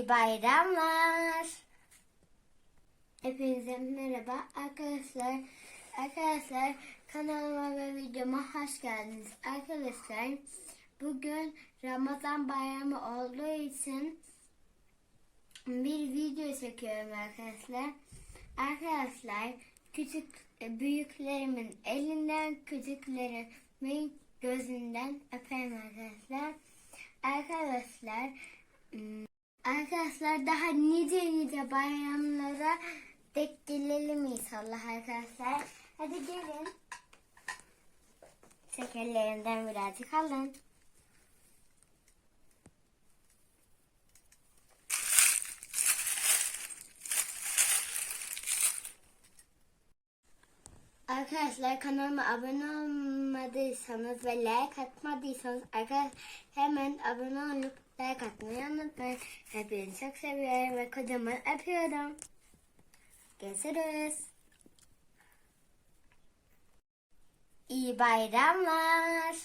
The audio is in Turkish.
İyi bayramlar. Hepinize merhaba arkadaşlar. Arkadaşlar kanalıma ve videoma hoş geldiniz. Arkadaşlar bugün Ramazan bayramı olduğu için bir video çekiyorum arkadaşlar. Arkadaşlar küçük e, büyüklerimin elinden küçüklerimin gözünden öperim arkadaşlar. Arkadaşlar ım, arkadaşlar daha nice nice bayramlara dek gelelim inşallah arkadaşlar. Hadi gelin. Şekerlerinden birazcık alın. Arkadaşlar kanalıma abone olmadıysanız ve like atmadıysanız arkadaşlar hemen abone olup like atmayı unutmayın. Hepinizi çok seviyorum ve kocaman öpüyorum. Görüşürüz. İyi bayramlar.